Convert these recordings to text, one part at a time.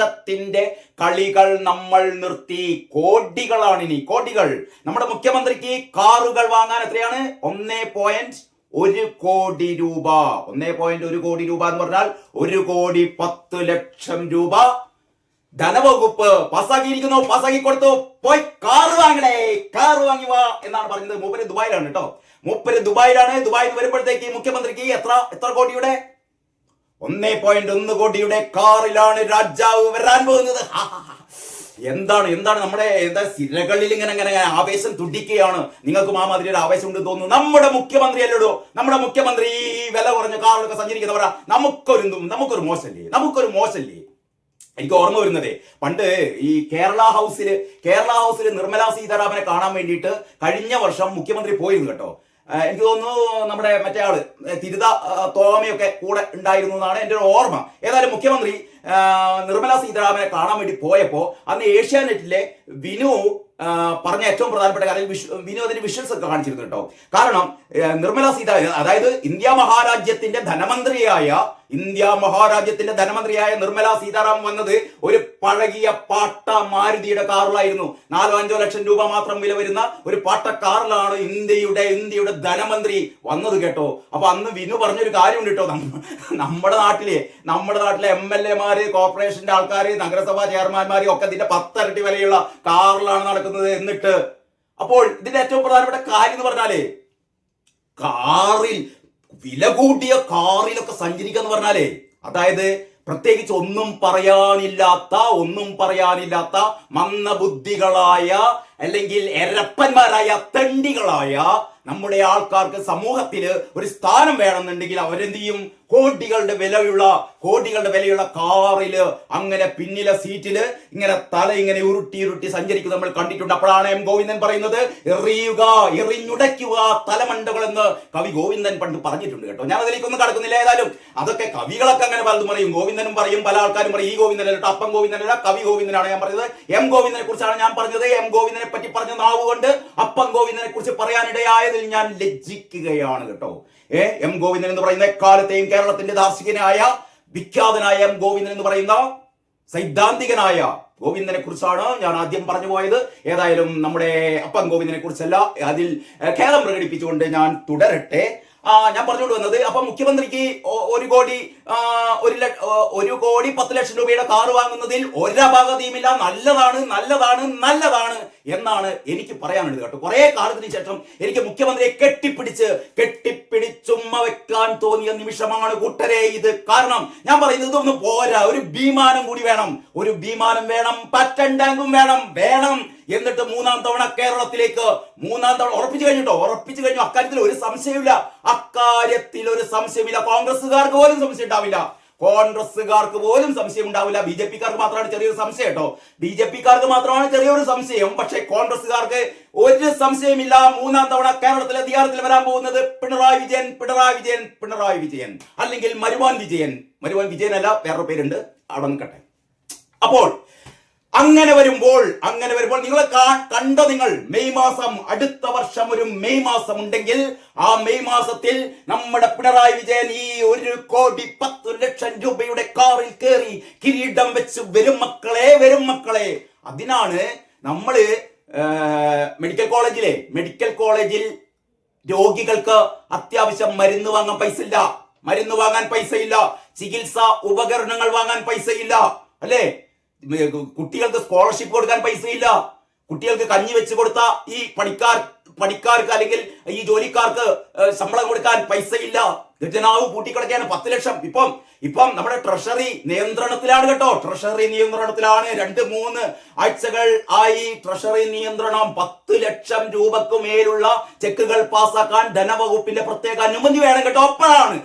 ലക്ഷത്തിന്റെ കളികൾ നമ്മൾ നിർത്തി. കോടികളാണ് ഇനി കോടികൾ. നമ്മുടെ മുഖ്യമന്ത്രിക്ക് കാറുകൾ വാങ്ങാൻ എത്രയാണ്? ഒന്നേ പോയിന്റ് ഒരു കോടി രൂപ. ഒന്നേ പോയിന്റ് ഒരു കോടി രൂപ എന്ന് പറഞ്ഞാൽ ഒരു കോടി പത്ത് ലക്ഷം രൂപ. ധനവകുപ്പ് പാസ്സാക്കിയിരിക്കുന്നു. പാസ്സാക്കി കൊടുത്തു പോയി കാർ വാങ്ങണേ. കാർ വാങ്ങി വാ എന്നാണ് പറയുന്നത് മൂപ്പര് ദുബായിലാണ് കേട്ടോ. മൂപ്പര് ദുബായിലാണ്. ദുബായിൽ വരുമ്പോഴത്തേക്ക് മുഖ്യമന്ത്രിക്ക് എത്ര എത്ര കോടിയുടെ ഒന്നേ പോയിന്റ് ഒന്ന് കോടിയുടെ കാറിലാണ് രാജാവ് വരാൻ പോകുന്നത്. എന്താണ് എന്താണ് നമ്മുടെ എന്താ സിരകളിൽ ഇങ്ങനെ ഇങ്ങനെ ആവേശം തുടിക്കുകയാണ്? നിങ്ങൾക്ക് മാമാതിരി ഒരു ആവേശം ഉണ്ട് തോന്നുന്നു. നമ്മുടെ മുഖ്യമന്ത്രി അല്ലടോ? നമ്മുടെ മുഖ്യമന്ത്രി ഈ വില കുറഞ്ഞ കാറിലൊക്കെ സഞ്ചരിക്കുന്നവരാ? നമുക്കൊരു നമുക്കൊരു മോശമല്ലേ നമുക്കൊരു മോശമല്ലേ എനിക്ക് ഓർമ്മ വരുന്നതേ. പണ്ട് ഈ കേരള ഹൗസിൽ കേരള ഹൗസിൽ നിർമ്മല സീതാരാമനെ കാണാൻ വേണ്ടിയിട്ട് കഴിഞ്ഞ വർഷം മുഖ്യമന്ത്രി പോയിരുന്നു കേട്ടോ. ആ, എനിക്ക് തോന്നുന്നു നമ്മുടെ മറ്റേ ആൾ തിരുത തോമയൊക്കെ കൂടെ ഉണ്ടായിരുന്നു എന്നാണ് എന്റെ ഒരു ഓർമ്മ. ഏതായാലും മുഖ്യമന്ത്രി നിർമ്മല സീതാരാമനെ കാണാൻ വേണ്ടി പോയപ്പോൾ അന്ന് ഏഷ്യാനെറ്റിലെ വിനു പറഞ്ഞ ഏറ്റവും പ്രധാനപ്പെട്ട കാര്യം വിനു അതിന് വിഷ്വൽസ് ഒക്കെ കാണിച്ചിരുന്നു കേട്ടോ. കാരണം നിർമ്മല സീതാരാമൻ അതായത് ഇന്ത്യ മഹാരാജ്യത്തിന്റെ ധനമന്ത്രിയായ ഇന്ത്യ മഹാരാജ്യത്തിന്റെ ധനമന്ത്രിയായ നിർമ്മല സീതാറാം വന്നത് ഒരു പഴകിയ പാട്ട മാരുതിയുടെ കാറിലായിരുന്നു. നാലോ അഞ്ചോ ലക്ഷം രൂപ മാത്രം വില വരുന്ന ഒരു പാട്ട കാറിലാണ് ഇന്ത്യയുടെ ഇന്ത്യയുടെ ധനമന്ത്രി വന്നത് കേട്ടോ. അപ്പൊ അന്ന് വിനു പറഞ്ഞൊരു കാര്യമുണ്ട് കേട്ടോ. നമ്മ- നമ്മുടെ നാട്ടിലെ നമ്മുടെ നാട്ടിലെ എം എൽ എമാര് കോർപ്പറേഷന്റെ ആൾക്കാര് നഗരസഭാ ചെയർമാൻമാര് ഒക്കെ ഇതിന്റെ പത്തരട്ടി വിലയുള്ള കാറിലാണ് നടക്കുന്നത് എന്നിട്ട്. അപ്പോൾ ഇതിന്റെ ഏറ്റവും പ്രധാനപ്പെട്ട കാര്യം എന്ന് പറഞ്ഞാലേ കാറിൽ വില കൂട്ടിയ കാറിലൊക്കെ സഞ്ചരിക്കുക എന്ന് പറഞ്ഞാലേ അതായത് പ്രത്യേകിച്ച് ഒന്നും പറയാനില്ലാത്ത ഒന്നും പറയാനില്ലാത്ത മന്ദബുദ്ധികളായ അല്ലെങ്കിൽ എരപ്പന്മാരായ തെണ്ടികളായ നമ്മുടെ ആൾക്കാർക്ക് സമൂഹത്തിൽ ഒരു സ്ഥാനം വേണമെന്നുണ്ടെങ്കിൽ അവരെന്ത് ചെയ്യും? കോടികളുടെ വിലയുള്ള കോടികളുടെ വിലയുള്ള കാറിൽ അങ്ങനെ പിന്നിലെ സീറ്റിൽ ഇങ്ങനെ തല ഇങ്ങനെ ഉരുട്ടി ഉരുട്ടി സഞ്ചരിക്കുന്നത് നമ്മൾ കണ്ടിട്ടുണ്ട്. അപ്പോഴാണ് എം ഗോവിന്ദൻ പറയുന്നത് എറിയുക എറിഞ്ഞുടയ്ക്കുക തലമണ്ടകൾ എന്ന് കവി ഗോവിന്ദൻ പണ്ട് പറഞ്ഞിട്ടുണ്ട് കേട്ടോ. ഞാൻ അതിലേക്കൊന്നും കടക്കുന്നില്ല ഏതായാലും. അതൊക്കെ കവികളൊക്കെ അങ്ങനെ പലതും പറയും. ഗോവിന്ദനും പറയും പല ആൾക്കാരും പറയും ഈ ഗോവിന്ദൻ കേട്ടോ അപ്പം ഗോവിന്ദനല്ല കവി ഗോവിന്ദനാണ് ഞാൻ പറഞ്ഞത്. എം ഗോവിന്ദനെ കുറിച്ചാണ് ഞാൻ പറഞ്ഞത്. എം ഗോവിന്ദനെ പറ്റി പറഞ്ഞ നാവുകൊണ്ട് അപ്പം ഗോവിന്ദനെ കുറിച്ച് പറയാനിടയായതിൽ ഞാൻ ലജ്ജിക്കുകയാണ് കേട്ടോ. ഏ എം ഗോവിന്ദൻ എന്ന് പറയുന്ന എക്കാലത്തെയും കേരളത്തിന്റെ ദാർശനികനായ വിഖ്യാതനായ എം ഗോവിന്ദൻ എന്ന് പറയുന്ന സൈദ്ധാന്തികനായ ഗോവിന്ദനെ കുറിച്ചാണ് ഞാൻ ആദ്യം പറഞ്ഞു പോയത്. ഏതായാലും നമ്മുടെ അപ്പം ഗോവിന്ദനെ കുറിച്ചല്ല അതിൽ ഖേദം പ്രകടിപ്പിച്ചുകൊണ്ട് ഞാൻ തുടരട്ടെ. ഞാൻ പറഞ്ഞുകൊണ്ട് വന്നത്. അപ്പൊ മുഖ്യമന്ത്രിക്ക് ഒരു കോടി ഒരു ഒരു കോടി പത്ത് ലക്ഷം രൂപയുടെ കാർ വാങ്ങുന്നതിൽ ഒരപാകതയുമില്ല. നല്ലതാണ് നല്ലതാണ് നല്ലതാണ് എന്നാണ് എനിക്ക് പറയാനുള്ളത് കേട്ടോ. കുറെ കാലത്തിന് ശേഷം എനിക്ക് മുഖ്യമന്ത്രിയെ കെട്ടിപ്പിടിച്ച് കെട്ടിപ്പിടിച്ചുമ്മ വെക്കാൻ തോന്നിയ നിമിഷമാണ് കൂട്ടരെ ഇത്. കാരണം ഞാൻ പറയുന്നത് ഇതൊന്നും പോരാ. ഒരു വിമാനം കൂടി വേണം. ഒരു വിമാനം വേണം. പറ്റൻ ടാങ്കും വേണം. വേണം. എന്നിട്ട് മൂന്നാം തവണ കേരളത്തിലേക്ക് മൂന്നാം തവണ ഉറപ്പിച്ചു കഴിഞ്ഞിട്ടോ? ഉറപ്പിച്ചു കഴിഞ്ഞു. അക്കാര്യത്തിൽ ഒരു സംശയമില്ല അക്കാര്യത്തിൽ ഒരു സംശയമില്ല കോൺഗ്രസ്സുകാർക്ക് പോലും സംശയം ഉണ്ടാവില്ല. കോൺഗ്രസ്സുകാർക്ക് പോലും സംശയം ഉണ്ടാവില്ല. ബി ജെ പിക്കാർക്ക് മാത്രമാണ് ചെറിയൊരു സംശയം കേട്ടോ. ബി ജെ പിക്കാർക്ക് മാത്രമാണ് ചെറിയൊരു സംശയം. പക്ഷേ കോൺഗ്രസ്സുകാർക്ക് ഒരു സംശയമില്ല മൂന്നാം തവണ കേരളത്തിലെ അധികാരത്തിൽ വരാൻ പോകുന്നത് പിണറായി വിജയൻ പിണറായി വിജയൻ പിണറായി വിജയൻ. അല്ലെങ്കിൽ മരുവാൻ വിജയൻ. മരുവാൻ വിജയൻ അല്ല വേറൊരു പേരുണ്ട്. അവിടെ അപ്പോൾ അങ്ങനെ വരുമ്പോൾ അങ്ങനെ വരുമ്പോൾ നിങ്ങൾ കണ്ട നിങ്ങൾ? മെയ് മാസം അടുത്ത വർഷം ഒരു മെയ് മാസം ഉണ്ടെങ്കിൽ ആ മെയ് മാസത്തിൽ നമ്മുടെ പിണറായി വിജയൻ ഈ ഒരു കോടി പത്ത് ലക്ഷം രൂപയുടെ കാറിൽ കയറി കിരീടം വെച്ച് വരും മക്കളെ വരും മക്കളെ. അതിനാണ് നമ്മൾ മെഡിക്കൽ കോളേജിലെ മെഡിക്കൽ കോളേജിൽ രോഗികൾക്ക് അത്യാവശ്യം മരുന്ന് വാങ്ങാൻ പൈസ ഇല്ല മരുന്ന് വാങ്ങാൻ പൈസ ഇല്ല ചികിത്സാ ഉപകരണങ്ങൾ വാങ്ങാൻ പൈസ ഇല്ല അല്ലേ? കുട്ടികൾക്ക് സ്കോളർഷിപ്പ് കൊടുക്കാൻ പൈസ ഇല്ല കുട്ടികൾക്ക് കഞ്ഞി വെച്ച് കൊടുത്ത ഈ പണിക്കാർ പണിക്കാർക്ക് അല്ലെങ്കിൽ ഈ ജോലിക്കാർക്ക് ശമ്പളം കൊടുക്കാൻ പൈസ ഇല്ല ഖജനാവ് കൂട്ടിക്കിടക്കാണ് പത്ത് ലക്ഷം. ഇപ്പം ഇപ്പം നമ്മുടെ ട്രഷറി നിയന്ത്രണത്തിലാണ് കേട്ടോ. ട്രഷറി നിയന്ത്രണത്തിലാണ്. രണ്ട് മൂന്ന് ആഴ്ചകൾ ആയി ട്രഷറി നിയന്ത്രണം. പത്ത് ലക്ഷം രൂപക്ക് മേലുള്ള ചെക്കുകൾ പാസ്സാക്കാൻ ധനവകുപ്പിന്റെ പ്രത്യേക അനുമതി വേണം കേട്ടോ. അപ്പോഴാണ്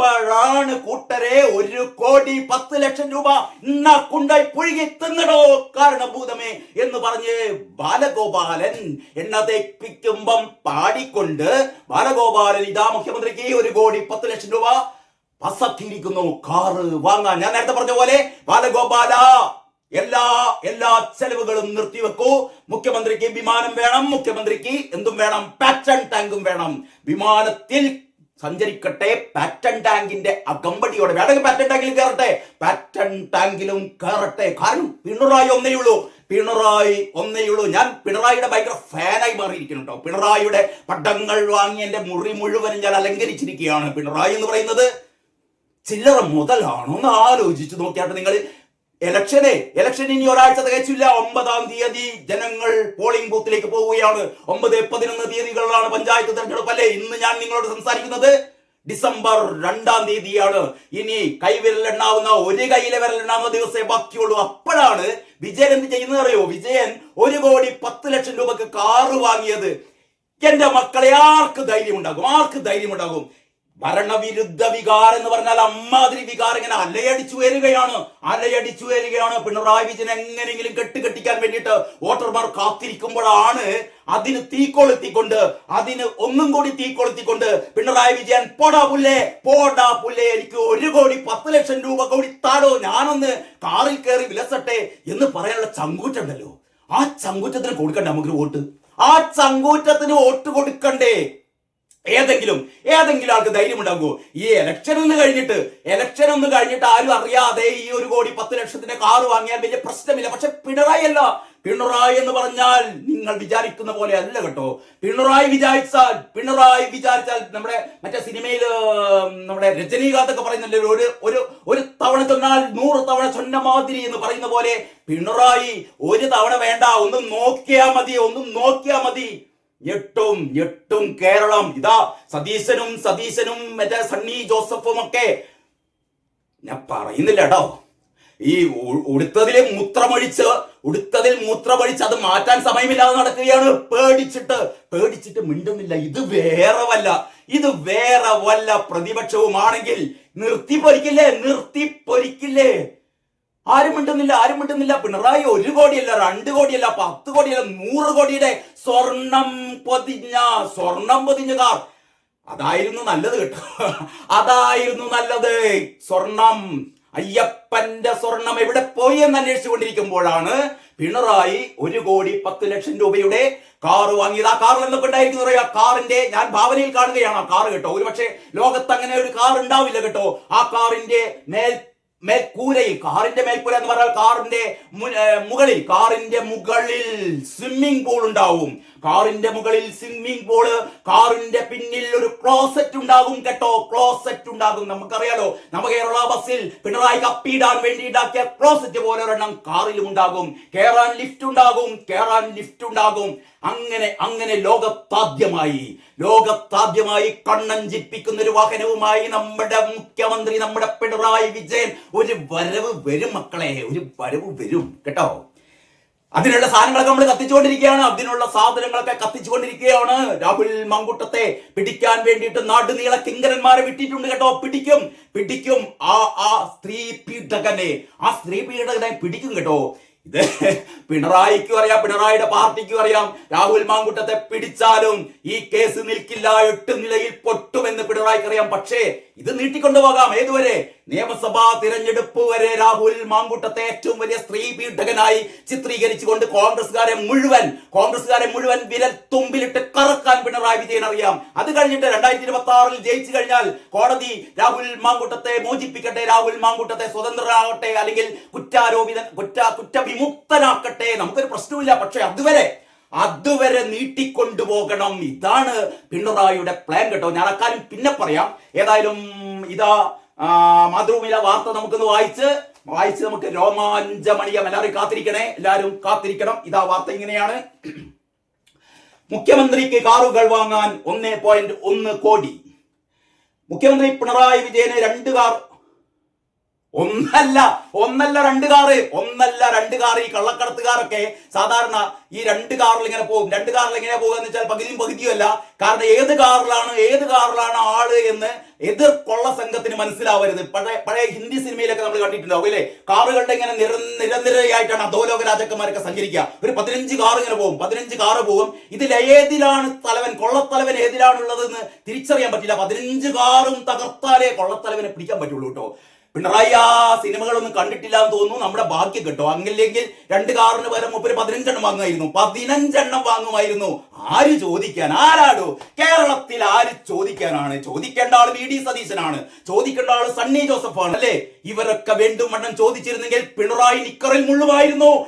അപ്പോഴാണ് കൂട്ടരെ ഒരു കോടി പത്ത് ലക്ഷം രൂപ കുണ്ടായി പുഴുകി തിന്നടോ കാരണഭൂതമേ എന്ന് പറഞ്ഞ് ബാലഗോപാലൻ എണ്ണ തേപ്പിക്കുമ്പം പാടിക്കൊണ്ട് ബാലഗോപാലൻ ഇതാ മുഖ്യമന്ത്രിക്ക് ഒരു കോടി പത്ത് ലക്ഷം രൂപ വസത്തിയിരിക്കുന്നു കാറ് വാങ്ങാൻ. ഞാൻ നേരത്തെ പറഞ്ഞ പോലെ ബാലഗോപാല എല്ലാ എല്ലാ ചെലവുകളും നിർത്തിവെക്കൂ. മുഖ്യമന്ത്രിക്ക് വിമാനം വേണം മുഖ്യമന്ത്രിക്ക് എന്തും വേണം പാറ്റൺ ടാങ്കും വേണം. വിമാനത്തിൽ സഞ്ചരിക്കട്ടെ പാറ്റൺ ടാങ്കിന്റെ അകമ്പടിയോടെ വേണമെങ്കിൽ പാറ്റൺ ടാങ്കിലും കയറട്ടെ പാറ്റൺ ടാങ്കിലും കയറട്ടെ കാരണം പിണറായി ഒന്നേ ഉള്ളൂ. പിണറായി ഒന്നേ ഉള്ളൂ. ഞാൻ പിണറായിയുടെ ഭയങ്കര ഫാനായി മാറിയിരിക്കുന്നു കേട്ടോ. പിണറായിയുടെ പട്ടങ്ങൾ വാങ്ങി എന്റെ മുറി മുഴുവനും ഞാൻ അലങ്കരിച്ചിരിക്കുകയാണ്. പിണറായി എന്ന് പറയുന്നത് ചില്ലറ മുതലാണോ എന്ന് ആലോചിച്ച് നോക്കിയാട്ട് നിങ്ങൾ. ഇലക്ഷനെ എലക്ഷൻ ഇനി ഒരാഴ്ച തികച്ചില്ല. ഒമ്പതാം തീയതി ജനങ്ങൾ പോളിംഗ് ബൂത്തിലേക്ക് പോവുകയാണ്. ഒമ്പത് പതിനൊന്ന് തീയതികളിലാണ് പഞ്ചായത്ത് തെരഞ്ഞെടുപ്പ് അല്ലേ? ഇന്ന് ഞാൻ നിങ്ങളോട് സംസാരിക്കുന്നത് ഡിസംബർ രണ്ടാം തീയതിയാണ്. ഇനി കൈവിരലെണ്ണാവുന്ന ഒരു കൈയിലെ വിരലെണ്ണാവുന്ന ദിവസമേ ബാക്കിയുള്ളൂ. അപ്പോഴാണ് വിജയൻ എന്ത് ചെയ്യുന്നത് അറിയോ? വിജയൻ ഒരു കോടി പത്ത് ലക്ഷം രൂപക്ക് കാറ് വാങ്ങിയത്. എന്റെ മക്കളെ ആർക്ക് ധൈര്യം ഉണ്ടാകും ആർക്ക് ധൈര്യം ഉണ്ടാകും ഭരണവിരുദ്ധ വികാരം എന്ന് പറഞ്ഞാൽ അമ്മാതിരി വികാരം ഇങ്ങനെ അലയടിച്ചു വരികയാണ്. അലയടിച്ചു വരികയാണ്. പിണറായി വിജയൻ എങ്ങനെയെങ്കിലും കെട്ടുകെട്ടിക്കാൻ വേണ്ടിയിട്ട് വോട്ടർമാർ കാത്തിരിക്കുമ്പോഴാണ് അതിന് തീക്കൊളുത്തിക്കൊണ്ട് അതിന് ഒന്നും കൂടി തീക്കൊളുത്തിക്കൊണ്ട് പിണറായി വിജയൻ പോടാ പുല്ലേ പോടാ പുല്ലേ എനിക്ക് ഒരു കോടി പത്ത് ലക്ഷം രൂപ കൂടി താടോ ഞാനൊന്ന് കാറിൽ കയറി വിലസട്ടെ എന്ന് പറയാനുള്ള ചങ്കൂറ്റുണ്ടല്ലോ ആ ചങ്കൂറ്റത്തിന് കൊടുക്കണ്ടേ നമുക്ക് വോട്ട്? ആ ചങ്കൂറ്റത്തിന് വോട്ട് കൊടുക്കണ്ടേ? ഏതെങ്കിലും ഏതെങ്കിലും ആൾക്ക് ധൈര്യം ഉണ്ടാകുമോ ഈ എലക്ഷൻ ഒന്ന് കഴിഞ്ഞിട്ട് എലക്ഷൻ ഒന്ന് കഴിഞ്ഞിട്ട് ആരും അറിയാതെ ഈ ഒരു കോടി പത്ത് ലക്ഷത്തിന്റെ കാറ് വാങ്ങിയാൽ വലിയ പ്രശ്നമില്ല. പക്ഷെ പിണറായി അല്ല പിണറായി എന്ന് പറഞ്ഞാൽ നിങ്ങൾ വിചാരിക്കുന്ന പോലെ അല്ല കേട്ടോ. പിണറായി വിചാരിച്ചാൽ പിണറായി വിചാരിച്ചാൽ നമ്മുടെ മറ്റേ സിനിമയിൽ നമ്മുടെ രജനീകാന്ത് ഒക്കെ പറയുന്നില്ല ഒരു ഒരു ഒരു തവണ ചൊന്നാൽ നൂറ് തവണ ചൊന്ന മാതിരി എന്ന് പറയുന്ന പോലെ പിണറായി ഒരു തവണ വേണ്ട ഒന്നും നോക്കിയാ മതി ഒന്നും നോക്കിയാ മതി. ഞെട്ടും ഞെട്ടും കേരളം. ഇതാ സതീശനും സതീശനും മറ്റേ സണ്ണി ജോസഫും ഒക്കെ. ഞാൻ പറയുന്നില്ല കേട്ടോ ഈ ഉടുത്തതിൽ മൂത്രമൊഴിച്ച് ഉടുത്തതിൽ മൂത്രമൊഴിച്ച് അത് മാറ്റാൻ സമയമില്ലാതെ നടക്കുകയാണ്. പേടിച്ചിട്ട് പേടിച്ചിട്ട് മിണ്ടുന്നില്ല. ഇത് വേറെ വല്ല ഇത് വേറെ വല്ല പ്രതിപക്ഷവുമാണെങ്കിൽ നിർത്തി പൊരിക്കില്ലേ നിർത്തി പൊരിക്കില്ലേ ആരും മിണ്ടുന്നില്ല ആരും മിണ്ടുന്നില്ല. പിണറായി ഒരു കോടിയല്ല രണ്ട് കോടിയല്ല പത്ത് കോടിയല്ല നൂറ് കോടിയുടെ സ്വർണം പൊതിഞ്ഞ സ്വർണം പൊതിഞ്ഞ കാർ. അതായിരുന്നു നല്ലത് കേട്ടോ. അതായിരുന്നു നല്ലത്. സ്വർണം. അയ്യപ്പന്റെ സ്വർണം എവിടെ പോയി എന്ന് അന്വേഷിച്ചു കൊണ്ടിരിക്കുമ്പോഴാണ് പിണറായി ഒരു കോടി പത്ത് ലക്ഷം രൂപയുടെ കാർ വാങ്ങിയത്. ആ കാറിൽ എന്തൊക്കെ ഉണ്ടായിരിക്കും പറയാ കാറിന്റെ ഞാൻ ഭാവനയിൽ കാണുകയാണ് ആ കാർ കേട്ടോ. ഒരു പക്ഷേ ലോകത്ത് അങ്ങനെ ഒരു കാർ ഉണ്ടാവില്ല കേട്ടോ. ആ കാറിന്റെ മേൽ മേൽക്കൂരയിൽ കാറിന്റെ മേൽക്കൂര എന്ന് പറഞ്ഞാൽ കാറിന്റെ മുകളിൽ കാറിന്റെ മുകളിൽ സ്വിമ്മിംഗ് പൂൾ ഉണ്ടാവും. കാറിന്റെ മുകളിൽ സ്വിമ്മിംഗ് പൂൾ കാറിന്റെ പിന്നിൽ ഒരു ക്ലോസറ്റ് ഉണ്ടാകും കേട്ടോ. ക്ലോസറ്റ് ഉണ്ടാകും. നമുക്കറിയാലോ നമ്മ കേരള ബസ്സിൽ പിണറായി കപ്പിയിടാൻ വേണ്ടി ഉണ്ടാക്കിയ ക്ലോസറ്റ് പോലെ ഒരെണ്ണം കാറിലും ഉണ്ടാകും. കേറാൻ ലിഫ്റ്റ് ഉണ്ടാകും കേറാൻ ലിഫ്റ്റ് ഉണ്ടാകും. അങ്ങനെ അങ്ങനെ ലോകത്താദ്യമായി ലോകത്താദ്യമായി കണ്ണഞ്ചിപ്പിക്കുന്ന ഒരു വാഹനവുമായി നമ്മുടെ മുഖ്യമന്ത്രി നമ്മുടെ പിണറായി വിജയൻ ഒരു വരവ് വരും മക്കളെ ഒരു വരവ് വരും കേട്ടോ. അതിനുള്ള സാധനങ്ങളൊക്കെ നമ്മൾ കത്തിച്ചുകൊണ്ടിരിക്കുകയാണ്. അതിനുള്ള സാധനങ്ങളൊക്കെ കത്തിച്ചുകൊണ്ടിരിക്കുകയാണ്. രാഹുൽ മങ്കുട്ടത്തെ പിടിക്കാൻ വേണ്ടിയിട്ട് നാടുനീള കിങ്കരന്മാരെ വിട്ടിട്ടുണ്ട് കേട്ടോ. പിടിക്കും പിടിക്കും. ആ ആ സ്ത്രീ പീഡകനെ ആ സ്ത്രീ പീഡകനെ പിടിക്കും കേട്ടോ. ഇത് പിണറായിക്കും അറിയാം പിണറായിയുടെ പാർട്ടിക്കും അറിയാം. രാഹുൽ മാങ്കുട്ടത്തെ പിടിച്ചാലും ഈ കേസ് നിൽക്കില്ല എട്ട് നിലയിൽ പൊട്ടുമെന്ന് പിണറായിക്ക് അറിയാം. പക്ഷേ ഇത് നീട്ടിക്കൊണ്ടുപോകാം. ഏതുവരെ? നിയമസഭാ തിരഞ്ഞെടുപ്പ് വരെ രാഹുൽ മാങ്കുട്ടത്തെ ഏറ്റവും വലിയ സ്ത്രീ പീഡകനായി ചിത്രീകരിച്ചുകൊണ്ട് കോൺഗ്രസ്സുകാരെ മുഴുവൻ കോൺഗ്രസ്സുകാരെ മുഴുവൻ വിരൽ തുമ്പിലിട്ട് കറക്കാൻ പിണറായി വിജയൻ അറിയാം. അത് കഴിഞ്ഞിട്ട് രണ്ടായിരത്തി ഇരുപത്തി ആറിൽ ജയിച്ചു കഴിഞ്ഞാൽ കോടതി രാഹുൽ മാങ്കുട്ടത്തെ മോചിപ്പിക്കട്ടെ രാഹുൽ മാങ്കുട്ടത്തെ സ്വതന്ത്രനാകട്ടെ അല്ലെങ്കിൽ കുറ്റാരോപിത കുറ്റ കുറ്റവിമുക്തനാക്കട്ടെ. നമുക്കൊരു പ്രശ്നമില്ല പക്ഷെ അതുവരെ അതുവരെ നീട്ടിക്കൊണ്ടുപോകണം. ഇതാണ് പിണറായിയുടെ പ്ലാൻ കേട്ടോ. ഞാൻ അക്കാര്യം പിന്നെ പറയാം. ഏതായാലും ഇതാ മാതൃഭൂമിയിലെ വാർത്ത നമുക്കൊന്ന് വായിച്ച് വായിച്ച് നമുക്ക് രോമാഞ്ചമണിയം. എല്ലാവരും കാത്തിരിക്കണേ. എല്ലാവരും കാത്തിരിക്കണം. ഇതാ വാർത്ത ഇങ്ങനെയാണ്. മുഖ്യമന്ത്രിക്ക് കാറുകൾ വാങ്ങാൻ ഒന്നേ പോയിന്റ് ഒന്ന് കോടി. മുഖ്യമന്ത്രി പിണറായി വിജയന് രണ്ട് കാർ ഒന്നല്ല ഒന്നല്ല രണ്ട് കാറ് ഒന്നല്ല രണ്ട് കാറ്. ഈ കള്ളക്കടത്തുകാരൊക്കെ സാധാരണ ഈ രണ്ട് കാറിൽ ഇങ്ങനെ പോകും. രണ്ട് കാറിൽ ഇങ്ങനെ പോകുക എന്ന് വെച്ചാൽ പകുതിയും പകുതിയും അല്ല. കാരണം ഏത് കാറിലാണ് ഏത് കാറിലാണ് ആൾ എന്ന് എതിർ കൊള്ള സംഘത്തിന് മനസ്സിലാവരുത്. പഴയ പഴയ ഹിന്ദി സിനിമയിലൊക്കെ നമ്മൾ കണ്ടിട്ടുണ്ടാവും അല്ലേ? കാറുകളുടെ ഇങ്ങനെ നിര നിരനിരയായിട്ടാണ് അധോലോക രാജാക്കന്മാരൊക്കെ സഞ്ചരിക്കുക. ഒരു പതിനഞ്ച് കാർ ഇങ്ങനെ പോകും പതിനഞ്ച് കാറ് പോകും. ഇതിൽ ഏതിലാണ് തലവൻ കൊള്ളത്തലവൻ ഏതിലാണുള്ളതെന്ന് തിരിച്ചറിയാൻ പറ്റില്ല. പതിനഞ്ച് കാറും തകർത്താലേ കൊള്ളത്തലവനെ പിടിക്കാൻ പറ്റുള്ളൂ കേട്ടോ. പിണറായി ആ സിനിമകളൊന്നും കണ്ടിട്ടില്ല എന്ന് തോന്നുന്നു. നമ്മുടെ ബാക്കി കിട്ടും. അങ്ങില്ലെങ്കിൽ രണ്ട് കാറിന് പകരം മുപ്പര് പതിനഞ്ചെണ്ണം വാങ്ങുമായിരുന്നു. പതിനഞ്ചെണ്ണം വാങ്ങുമായിരുന്നു. ആര് ചോദിക്കാൻ? ആരാടോ? കേരളത്തിൽ ആര് ചോദിക്കാനാണ്? ചോദിക്കേണ്ട ആൾ വി ഡി സതീശനാണ്. ചോദിക്കേണ്ട ആൾ സണ്ണി ജോസഫാണ്. അല്ലേ? ഇവരൊക്കെ വേണ്ടും വണ്ണം ചോദിച്ചിരുന്നെങ്കിൽ പിണറായി നിക്കറിൽ മുള്ളുമായിരുന്നു.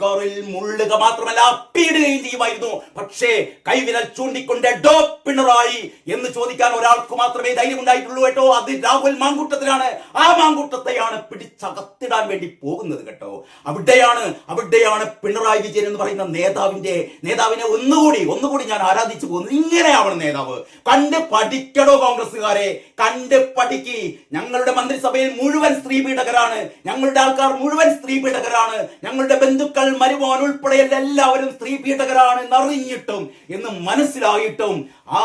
നിക്കറിൽ മുള്ളുക മാത്രമല്ല പീടുകയും ചെയ്യുമായിരുന്നു. പക്ഷേ കൈവിരൽ ചൂണ്ടിക്കൊണ്ട് ഡോ പിണറായി എന്ന് ചോദിക്കാൻ ഒരാൾക്ക് മാത്രമേ ധൈര്യം ഉണ്ടായിട്ടുള്ളൂ കേട്ടോ. അത് രാഹുൽ മാങ്കൂട്ടത്തിലാണ്. ആ മാങ്കൂട്ടത്തെയാണ് പിടിച്ചകത്തിടാൻ വേണ്ടി പോകുന്നത് കേട്ടോ. അവിടെയാണ് അവിടെയാണ് പിണറായി വിജയൻ എന്ന് പറയുന്ന നേതാവിന്റെ നേതാവിനെ ഒന്നുകൂടി ഒന്നുകൂടി ഞാൻ ആരാധിച്ചു പോകുന്നത്. ഇങ്ങനെയാവണം നേതാവ്. കണ്ട് പഠിക്കണോ കോൺഗ്രസ്സുകാരെ കണ്ട് പഠിക്ക്. ഞങ്ങളുടെ മന്ത്രിസഭയിൽ മുഴുവൻ സ്ത്രീ പീഡകരാണ്. ഞങ്ങളുടെ ആൾക്കാർ മുഴുവൻ സ്ത്രീ പീഡകരാണ്. ഞങ്ങളുടെ ബന്ധുക്കൾ മരുമോൻ ഉൾപ്പെടെ എല്ലാവരും സ്ത്രീ പീഡകരാണ് എന്നറിഞ്ഞിട്ടും എന്ന് മനസ്സിലായിട്ടും ആ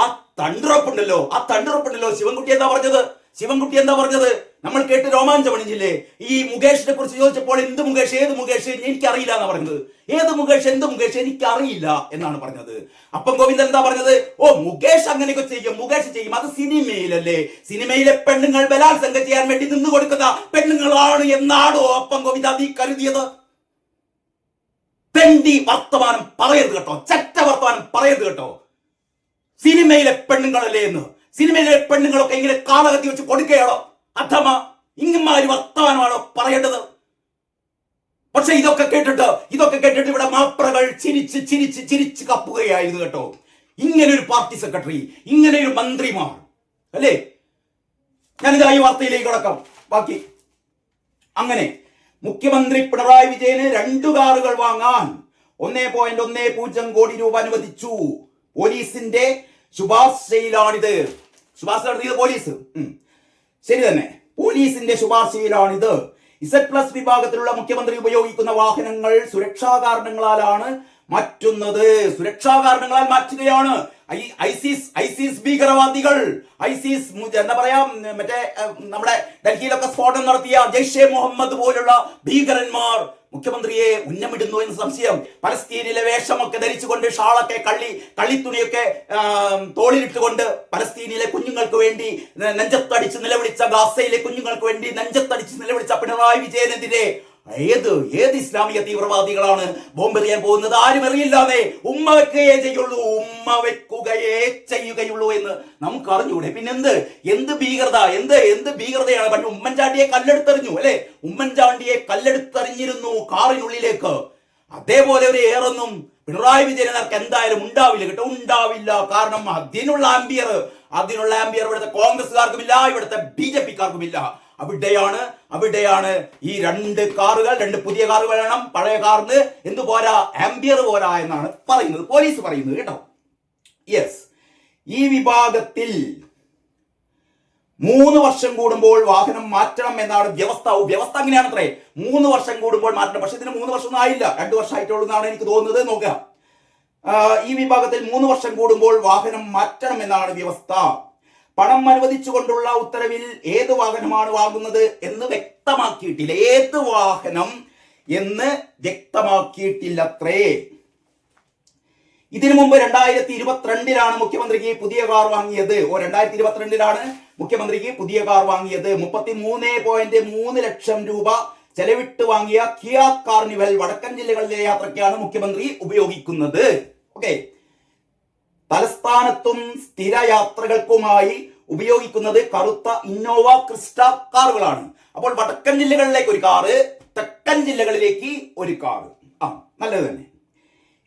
ആ തണ്ടുറപ്പുണ്ടല്ലോ ആ തണ്ടുറപ്പുണ്ടല്ലോ. ശിവൻകുട്ടി എന്താ പറഞ്ഞത്? ശിവൻകുട്ടി എന്താ പറഞ്ഞത്? നമ്മൾ കേട്ട് രോമാഞ്ചമണിഞ്ഞില്ലേ ഈ മുകേഷിനെ കുറിച്ച് ചോദിച്ചപ്പോൾ എന്ത് മുകേഷ് ഏത് മുകേഷ് എനിക്കറിയില്ല എന്നാ പറഞ്ഞത്. ഏത് മുകേഷ് എന്ത് മുകേഷ് എനിക്കറിയില്ല എന്നാണ് പറഞ്ഞത്. അപ്പം ഗോവിന്ദൻ എന്താ പറഞ്ഞത്? ഓ മുകേഷ് അങ്ങനെയൊക്കെ ചെയ്യും മുകേഷ് ചെയ്യും. അത് സിനിമയിലല്ലേ? സിനിമയിലെ പെണ്ണുങ്ങൾ ബലാത്സംഗം ചെയ്യാൻ വേണ്ടി നിന്ന് കൊടുക്കുന്ന പെണ്ണുങ്ങളാണ് എന്നാണോ അപ്പം ഗോവിന്ദ നീ കരുതിയത്? തെണ്ടി വർത്തമാനം പറയരുത് കേട്ടോ. ചറ്റ വർത്തമാനം പറയരുത് കേട്ടോ. സിനിമയിലെ പെണ്ണുങ്ങളല്ലേ എന്ന്. സിനിമയിലെ പെണ്ണുങ്ങളൊക്കെ ഇങ്ങനെ കാലകത്തി വെച്ച് കൊടുക്കുകയാണോ? അഥമ ഇങ്ങന്മാര് വർത്തമാനമാണോ പറയേണ്ടത്? പക്ഷെ ഇതൊക്കെ കേട്ടിട്ട് ഇതൊക്കെ കേട്ടിട്ട് ഇവിടെ മാപ്രകൾ ചിരിച്ച് ചിരിച്ച് ചിരിച്ച് കപ്പുകയായിരുന്നു കേട്ടോ. ഇങ്ങനെ ഒരു പാർട്ടി സെക്രട്ടറി ഇങ്ങനെ ഒരു മന്ത്രിമാർ. അല്ലേ? ഞാനിതാ ഈ വാർത്തയിലേക്ക് കിടക്കാം. ബാക്കി. അങ്ങനെ. മുഖ്യമന്ത്രി പിണറായി വിജയന് രണ്ടു കാറുകൾ വാങ്ങാൻ ഒന്നേ പോയിന്റ് ഒന്നേ പൂജ്യം കോടി രൂപ അനുവദിച്ചു. പോലീസിന്റെ ശുപാർശയിലാണിത് ശുപാർശ നടത്തിയത് പോലീസ്. ശരി തന്നെ. പോലീസിന്റെ ശുപാർശയിലാണിത് ഇസഡ് പ്ലസ് വിഭാഗത്തിലുള്ള മുഖ്യമന്ത്രി ഉപയോഗിക്കുന്ന വാഹനങ്ങൾ സുരക്ഷാ കാരണങ്ങളാലാണ് മാറ്റുന്നത്. സുരക്ഷാ കാരണങ്ങളാൽ മാറ്റുകയാണ്. ഐസിസ് ഐസിസ് ഭീകരവാദികൾ. ഐസിസ് എന്താ പറയാ മറ്റേ നമ്മുടെ ഡൽഹിയിലൊക്കെ സ്ഫോടനം നടത്തിയ ജയ്ഷെ മുഹമ്മദ് പോലുള്ള ഭീകരന്മാർ മുഖ്യമന്ത്രിയെ ഉന്നമിടുന്നു എന്ന് സംശയം. പലസ്തീനിലെ വേഷമൊക്കെ ധരിച്ചുകൊണ്ട് ഷാളൊക്കെ കള്ളി കള്ളിത്തുണിയൊക്കെ തോളിലിട്ടുകൊണ്ട് പലസ്തീനിലെ കുഞ്ഞുങ്ങൾക്ക് വേണ്ടി നെഞ്ചത്തടിച്ച് നിലവിളിച്ച ഗാസയിലെ കുഞ്ഞുങ്ങൾക്ക് വേണ്ടി നെഞ്ചത്തടിച്ച് നിലവിളിച്ച പിണറായി വിജയനെതിരെ ഏത് ഏത് ഇസ്ലാമിക തീവ്രവാദികളാണ് ബോംബെറിയാൻ പോകുന്നത്? ആരും അറിയില്ലാതെ ഉമ്മ വെക്കുകയേ ചെയ്യുള്ളൂ. ഉമ്മ വെക്കുകയേ ചെയ്യുകയുള്ളൂ എന്ന് നമുക്ക് അറിഞ്ഞൂടെ പിന്നെ എന്ത് എന്ത് ഭീകരത? എന്ത് എന്ത് ഭീകരതയാണ്? പണ്ട് ഉമ്മൻചാണ്ടിയെ കല്ലെടുത്തെറിഞ്ഞു അല്ലെ? ഉമ്മൻചാണ്ടിയെ കല്ലെടുത്തെറിഞ്ഞിരുന്നു കാറിനുള്ളിലേക്ക്. അതേപോലെ ഒരു ഏറൊന്നും പിണറായി വിജയനർക്ക് എന്തായാലും ഉണ്ടാവില്ല കേട്ടോ. ഉണ്ടാവില്ല. കാരണം അതിനുള്ള ആംബിയർ അതിനുള്ള ആംബിയർ ഇവിടുത്തെ കോൺഗ്രസ്സുകാർക്കുമില്ല ഇവിടുത്തെ ബി ജെ പിക്കാർക്കുമില്ല. അവിടെയാണ് അവിടെയാണ് ഈ രണ്ട് കാറുകൾ രണ്ട് പുതിയ കാറുകൾ വേണം പഴയ കാറിന് എന്ത് പോരാ? ആംബിയർ പോരാ എന്നാണ് പറയുന്നത്. പോലീസ് പറയുന്നത് കേട്ടോ. യെസ് ഈ വിഭാഗത്തിൽ മൂന്ന് വർഷം കൂടുമ്പോൾ വാഹനം മാറ്റണം എന്നാണ് വ്യവസ്ഥ. വ്യവസ്ഥ വ്യവസ്ഥ അങ്ങനെയാണത്രേ. മൂന്ന് വർഷം കൂടുമ്പോൾ മാറ്റണം. പക്ഷെ ഇതിന് മൂന്ന് വർഷം ആയില്ല. രണ്ട് വർഷം ആയിട്ടുള്ളൂ എന്നാണ് എനിക്ക് തോന്നുന്നത്. നോക്കുക ഈ വിഭാഗത്തിൽ മൂന്ന് വർഷം കൂടുമ്പോൾ വാഹനം മാറ്റണം എന്നാണ് വ്യവസ്ഥ. പണം അനുവദിച്ചുകൊണ്ടുള്ള ഉത്തരവിൽ ഏത് വാഹനമാണ് വാങ്ങുന്നത് എന്ന് വ്യക്തമാക്കിയിട്ടില്ല. ഏത് വാഹനം എന്ന് വ്യക്തമാക്കിയിട്ടില്ലത്രേ. ഇതിനു മുമ്പ് രണ്ടായിരത്തി ഇരുപത്തിരണ്ടിലാണ് മുഖ്യമന്ത്രിക്ക് പുതിയ കാർ വാങ്ങിയത്. ഓ രണ്ടായിരത്തി ഇരുപത്തിരണ്ടിലാണ് മുഖ്യമന്ത്രിക്ക് പുതിയ കാർ വാങ്ങിയത്. മുപ്പത്തി മൂന്ന് പോയിന്റ് മൂന്ന് ലക്ഷം രൂപ ചെലവിട്ട് വാങ്ങിയ കിയ കാർണിവൽ വടക്കൻ ജില്ലകളിലെ യാത്രയ്ക്കാണ് മുഖ്യമന്ത്രി ഉപയോഗിക്കുന്നത്. ഓക്കെ. തലസ്ഥാനത്തും സ്ഥിര യാത്രകൾക്കുമായി ഉപയോഗിക്കുന്നത് കറുത്ത ഇന്നോവ ക്രിസ്റ്റ കാറുകളാണ്. അപ്പോൾ വടക്കൻ ജില്ലകളിലേക്ക് ഒരു കാറ് തെക്കൻ ജില്ലകളിലേക്ക് ഒരു കാറ്. ആ നല്ലത് തന്നെ.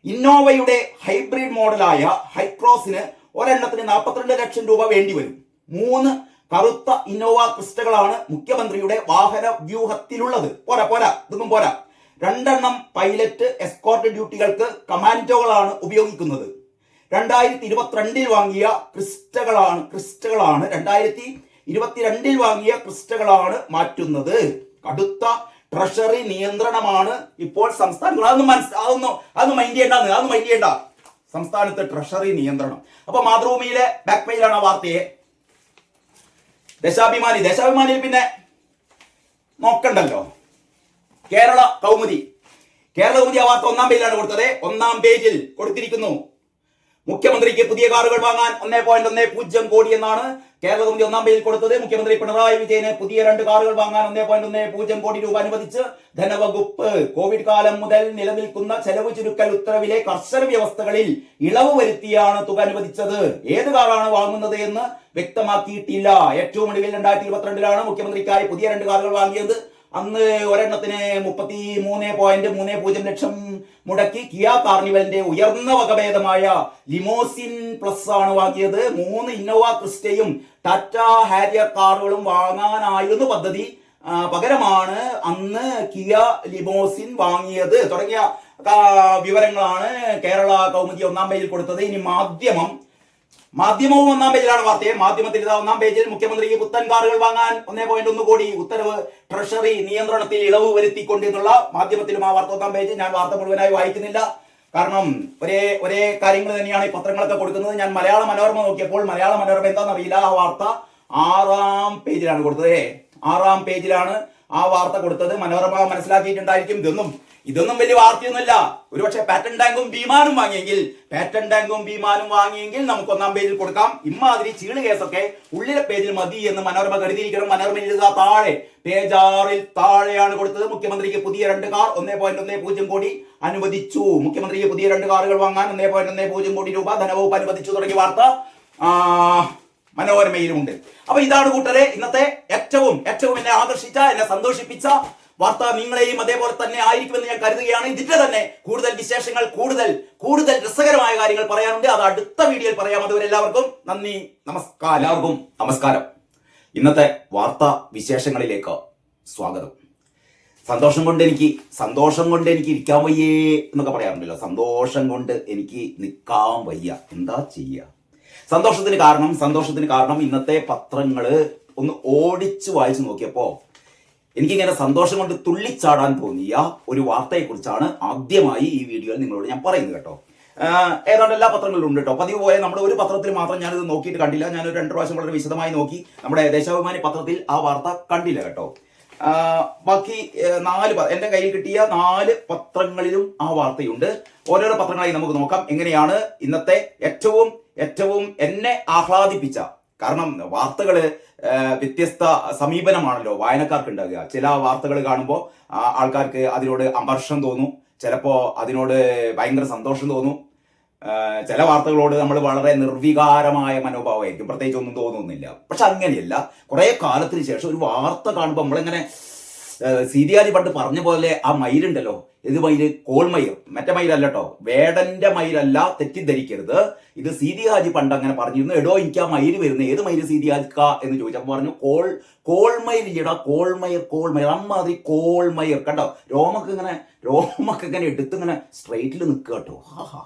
ഇന്നോവയുടെ ഹൈബ്രിഡ് മോഡലായ ഹൈക്രോസിന് ഒരെണ്ണത്തിന് നാൽപ്പത്തിരണ്ട് ലക്ഷം രൂപ വേണ്ടി വരും. മൂന്ന് കറുത്ത ഇന്നോവ ക്രിസ്റ്റകളാണ് മുഖ്യമന്ത്രിയുടെ വാഹന വ്യൂഹത്തിലുള്ളത്. പോരാ പോരാ ഇതൊന്നും പോരാ. രണ്ടെണ്ണം പൈലറ്റ് എസ്കോർട്ട് ഡ്യൂട്ടികൾക്ക് കമാൻഡോകളാണ് ഉപയോഗിക്കുന്നത്. രണ്ടായിരത്തി ഇരുപത്തിരണ്ടിൽ വാങ്ങിയ ക്രിസ്റ്റകളാണ് ക്രിസ്റ്റകളാണ്. രണ്ടായിരത്തി ഇരുപത്തിരണ്ടിൽ വാങ്ങിയ ക്രിസ്റ്റകളാണ് മാറ്റുന്നത്. കടുത്ത ട്രഷറി നിയന്ത്രണമാണ് ഇപ്പോൾ സംസ്ഥാനങ്ങൾ അതൊന്നും മനസ്സി അതൊന്നും അതൊന്നും മൈൻഡ് ചെയ്യേണ്ടെന്ന്. അതൊന്നും മൈൻഡ് ചെയ്യേണ്ട. സംസ്ഥാനത്ത് ട്രഷറി നിയന്ത്രണം. അപ്പൊ മാതൃഭൂമിയിലെ ബാക്ക് പേജിലാണ് ആ വാർത്തയെ. ദേശാഭിമാനി ദേശാഭിമാനിയിൽ പിന്നെ നോക്കണ്ടല്ലോ. കേരള കൗമുദി. കേരള കൗമുദി ആ വാർത്ത ഒന്നാം പേജിലാണ് കൊടുത്തത്. ഒന്നാം പേജിൽ കൊടുത്തിരിക്കുന്നു. മുഖ്യമന്ത്രിക്ക് പുതിയ കാറുകൾ വാങ്ങാൻ ഒന്നേ പോയിന്റ് ഒന്നേ പൂജ്യം കോടി എന്നാണ് കേരള സമിതി ഒന്നാം പേജിൽ കൊടുത്തത്. മുഖ്യമന്ത്രി പിണറായി വിജയന് പുതിയ രണ്ട് കാറുകൾ വാങ്ങാൻ ഒന്നേ പോയിന്റ് ഒന്നേ പൂജ്യം കോടി രൂപ അനുവദിച്ച് ധനവകുപ്പ് കോവിഡ് കാലം മുതൽ നിലനിൽക്കുന്ന ചെലവ് ചുരുക്കൽ ഉത്തരവിലെ കർശന വ്യവസ്ഥകളിൽ ഇളവ് വരുത്തിയാണ് തുക അനുവദിച്ചത്. ഏത് കാറാണ് വാങ്ങുന്നത് എന്ന് വ്യക്തമാക്കിയിട്ടില്ല. ഏറ്റവും ഒടുവിൽ രണ്ടായിരത്തി ഇരുപത്തിരണ്ടിലാണ് മുഖ്യമന്ത്രിക്കായി പുതിയ രണ്ട് കാറുകൾ വാങ്ങിയത്. അന്ന് ഒരെണ്ണത്തിന് മുപ്പത്തി മൂന്ന് പോയിന്റ് മൂന്ന് പൂജ്യം ലക്ഷം മുടക്കി കിയ കാർണിവലിന്റെ ഉയർന്ന വകഭേദമായ ലിമോസിൻ പ്ലസ് ആണ് വാങ്ങിയത്. മൂന്ന് ഇന്നോവ ക്രിസ്റ്റയും ടാറ്റ ഹാരിയർ കാറുകളും വാങ്ങാനായിരുന്നു പദ്ധതി. പകരമാണ് അന്ന് കിയ ലിമോസിൻ വാങ്ങിയത്. തുടങ്ങിയ വിവരങ്ങളാണ് കേരള കൗമുദി ഒന്നാം പേജിൽ കൊടുത്തത്. ഇനി മാധ്യമം മാധ്യമവും ഒന്നാം പേജിലാണ് വാർത്തയെ. മാധ്യമത്തിൽ ഇതാ ഒന്നാം പേജിൽ മുഖ്യമന്ത്രിക്ക് പുത്തൻ കാറുകൾ വാങ്ങാൻ ഒന്നേ പോയിന്റ് ഒന്ന് കോടി ഉത്തരവ് ട്രഷറി നിയന്ത്രണത്തിൽ ഇളവ് വരുത്തിക്കൊണ്ട് എന്നുള്ള മാധ്യമത്തിലും ആ വാർത്ത ഒന്നാം പേജ് ഞാൻ വാർത്ത മുഴുവനായി വായിക്കുന്നില്ല. കാരണം ഒരേ ഒരേ കാര്യങ്ങൾ തന്നെയാണ് ഈ പത്രങ്ങളൊക്കെ കൊടുക്കുന്നത്. ഞാൻ മലയാള മനോരമ നോക്കിയപ്പോൾ മലയാള മനോരമ എന്താണെന്നറിയില്ല. ആ വാർത്ത ആറാം പേജിലാണ് കൊടുത്തത്. ആറാം പേജിലാണ് ആ വാർത്ത കൊടുത്തത്. മനോരമ മനസ്സിലാക്കിയിട്ടുണ്ടായിരിക്കും ഇതൊന്നും ഇതൊന്നും വലിയ വാർത്തയൊന്നുമല്ല. ഒരുപക്ഷെ പാറ്റൻ ടാങ്കും ബീമാനും വാങ്ങിയെങ്കിൽ പാറ്റൻ ടാങ്കും ബീമാനും വാങ്ങിയെങ്കിൽ നമുക്ക് ഒന്നാം പേജിൽ കൊടുക്കാം. ഇമാതിരി ചീൾ കേസൊക്കെ ഉള്ളിലെ പേജിൽ മതി എന്ന് മനോരമ കരുതിയിരിക്കണം. മനോരമ എഴുതുക താഴെ. പേജ് ആറിൽ താഴെയാണ് കൊടുത്തത്. മുഖ്യമന്ത്രിക്ക് പുതിയ രണ്ട് കാർ ഒന്നേ പോയിന്റ് ഒന്നേ പൂജ്യം കോടി അനുവദിച്ചു. മുഖ്യമന്ത്രിക്ക് പുതിയ രണ്ട് കാറുകൾ വാങ്ങാൻ ഒന്നേ പോയിന്റ് ഒന്നേ പൂജ്യം കോടി രൂപ ധനവകുപ്പ് അനുവദിച്ചു തുടങ്ങിയ വാർത്ത മനോരമയിലുമുണ്ട്. അപ്പൊ ഇതാണ് കൂട്ടരെ ഇന്നത്തെ ഏറ്റവും ഏറ്റവും എന്നെ ആകർഷിച്ച എന്നെ സന്തോഷിപ്പിച്ച വാർത്ത നിങ്ങളെയും അതേപോലെ തന്നെ ആയിരിക്കുമെന്ന് ഞാൻ കരുതുകയാണ്. ഇതിന്റെ തന്നെ കൂടുതൽ വിശേഷങ്ങൾ കൂടുതൽ കൂടുതൽ രസകരമായ കാര്യങ്ങൾ പറയാനുണ്ട്. അത് അടുത്ത വീഡിയോയിൽ പറയാം. അതുവരെ എല്ലാവർക്കും നന്ദി നമസ്കാരം. എല്ലാവർക്കും നമസ്കാരം. ഇന്നത്തെ വാർത്താ വിശേഷങ്ങളിലേക്ക് സ്വാഗതം. സന്തോഷം കൊണ്ട് എനിക്ക് സന്തോഷം കൊണ്ട് എനിക്ക് ഇരിക്കാൻ വയ്യേ എന്നൊക്കെ പറയാറുണ്ടല്ലോ. സന്തോഷം കൊണ്ട് എനിക്ക് നിൽക്കാൻ വയ്യ. എന്താ ചെയ്യുക സന്തോഷത്തിന് കാരണം സന്തോഷത്തിന് കാരണം ഇന്നത്തെ പത്രങ്ങൾ ഒന്ന് ഓടിച്ചു വായിച്ചു നോക്കിയപ്പോ എനിക്കിങ്ങനെ സന്തോഷം കൊണ്ട് തുള്ളിച്ചാടാൻ തോന്നിയ ഒരു വാർത്തയെക്കുറിച്ചാണ് ആദ്യമായി ഈ വീഡിയോയിൽ നിങ്ങളോട് ഞാൻ പറയുന്നത് കേട്ടോ. ഏതാണ്ട് എല്ലാ പത്രങ്ങളിലും ഉണ്ട് കേട്ടോ. പതിവ് പോയ നമ്മുടെ ഒരു പത്രത്തിൽ മാത്രം ഞാനിത് നോക്കിയിട്ട് കണ്ടില്ല. ഞാൻ ഒരു രണ്ട് പ്രാവശ്യം വളരെ വിശദമായി നോക്കി. നമ്മുടെ ദേശാഭിമാനി പത്രത്തിൽ ആ വാർത്ത കണ്ടില്ല കേട്ടോ. ബാക്കി നാല് എന്റെ കയ്യിൽ കിട്ടിയ നാല് പത്രങ്ങളിലും ആ വാർത്തയുണ്ട്. ഓരോരോ പത്രങ്ങളായി നമുക്ക് നോക്കാം. എങ്ങനെയാണ് ഇന്നത്തെ ഏറ്റവും ഏറ്റവും എന്നെ ആഹ്ലാദിപ്പിച്ച കാരണം വാർത്തകൾ വ്യത്യസ്ത സമീപനമാണല്ലോ വായനക്കാർക്ക് ഉണ്ടാകുക ചില വാർത്തകൾ കാണുമ്പോൾ ആൾക്കാർക്ക് അതിനോട് അമർഷം തോന്നും. ചിലപ്പോൾ അതിനോട് ഭയങ്കര സന്തോഷം തോന്നും. ചില വാർത്തകളോട് നമ്മൾ വളരെ നിർവികാരമായ മനോഭാവമായിരിക്കും. പ്രത്യേകിച്ച് ഒന്നും തോന്നുന്നില്ല. പക്ഷെ അങ്ങനെയല്ല. കുറെ കാലത്തിന് ശേഷം ഒരു വാർത്ത കാണുമ്പോൾ നമ്മളിങ്ങനെ സീരിയാലി പണ്ട് പറഞ്ഞ പോലെ ആ മയിലുണ്ടല്ലോ. ഇത് മയിൽ? കോൾമയിൽ മറ്റേ മയിലല്ല കേട്ടോ വേടന്റെ മയിലല്ല തെറ്റിദ്ധരിക്കരുത്. ഇത് സീതി ഹാജി പണ്ട് അങ്ങനെ പറഞ്ഞിരുന്നു. എടോ എനിക്ക് ആ മയിൽ വരുന്നത് ഏത് മയിൽ സീതി ഹാജിക്ക എന്ന് ചോദിച്ചപ്പോൾ പറഞ്ഞു കോൾ കോൾമയിൽ ഇടാ കോൾമയർ കോൾമയർ അമ്മാതിരി കോൾമയർ കണ്ടോ? രോമക്ക് ഇങ്ങനെ രോമക്ക് ഇങ്ങനെ എടുത്ത് ഇങ്ങനെ സ്ട്രെയിറ്റിൽ നിൽക്കുക കേട്ടോ. ഹാ.